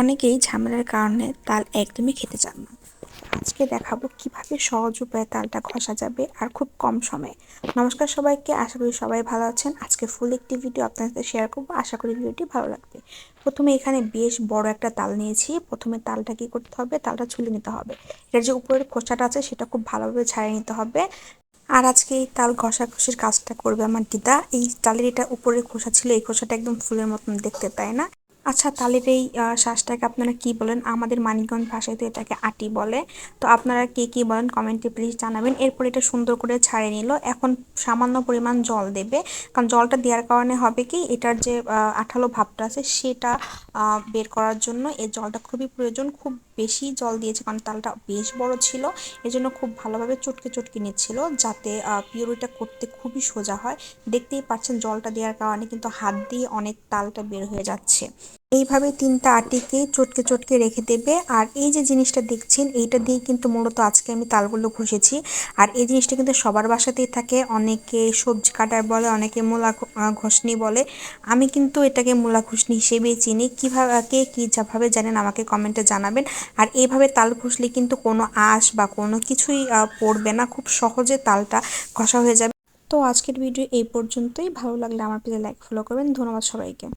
অনেকেই ঝামেলার কারণে তাল একদমই খেতে চান না। আজকে দেখাবো কীভাবে সহজ উপায়ে তালটা ঘষা যাবে আর খুব কম সময়ে। নমস্কার সবাইকে, আশা করি সবাই ভালো আছেন। আজকে ফুল একটি ভিডিও আপনাদের সাথে শেয়ার করব। আশা করি ভিডিওটি ভালো লাগবে। প্রথমে এখানে বেশ বড় একটা তাল নিয়েছি। প্রথমে তালটা কি করতে হবে? তালটা ছুলে নিতে হবে। এর যে উপরের খোসাটা আছে, সেটা খুব ভালোভাবে ছাড়িয়ে নিতে হবে। আর আজকে এই তাল ঘষাঘষির কাজটা করবে আমার দিদা। এই তালের এটা উপরের খোসা ছিল, এই খোসাটা একদম ফুলের মতন দেখতে, তাই না? আচ্ছা তালের এই শ্বাসটাকে আপনারা কি বলেন? আমাদের মানিকগঞ্জ ভাষায় তো এটাকে আটি বলে। তো আপনারা কে কি বলেন? কমেন্টে প্লিজ জানাবেন। এরপর এটা সুন্দর করে ছাড়ে নিল। এখন সামান্য পরিমাণ জল দেবে। কারণ জলটা দেওয়ার কারণে হবে কি, এটার যে আঠালো ভাবটা আছে, সেটা বের করার জন্য এই জলটা খুবই প্রয়োজন। খুব বেশি জল দিয়েছে কারণ তালটা বেশ বড় ছিল। এজন্য খুব ভালোভাবে চটকে চটকে নিচ্ছিল যাতে পিউরিটা করতে খুবই সোজা হয়। দেখতেই পাচ্ছেন জলটা দেওয়ার কারণে কিন্তু হাত দিয়ে অনেক তালটা বের হয়ে যাচ্ছে। এইভাবে তিনটা আটিকে চটকে চটকে রেখে দেবে। আর এই যে জিনিসটা দেখছেন, এইটা দিয়ে কিন্তু মূলত আজকে আমি তালগুলো ঘষেছি। আর এই জিনিসটা কিন্তু সবার বাসাতেই থাকে। অনেকে সবজি কাটার বলে, অনেকে মূলা ঘষনি বলে। আমি কিন্তু এটাকে মূলা ঘষনি হিসেবেই চিনি। কীভাবে, কে কী যাভাবে জানেন আমাকে কমেন্টে জানাবেন। আর এইভাবে তাল ঘষলে কিন্তু কোনো আঁশ বা কোনো কিছুই পড়বে না। খুব সহজে তালটা ঘষা হয়ে যাবে। তো আজকের ভিডিও এই পর্যন্তই। ভালো লাগলে আমার পেজে লাইক ফলো করবেন। ধন্যবাদ সবাইকে।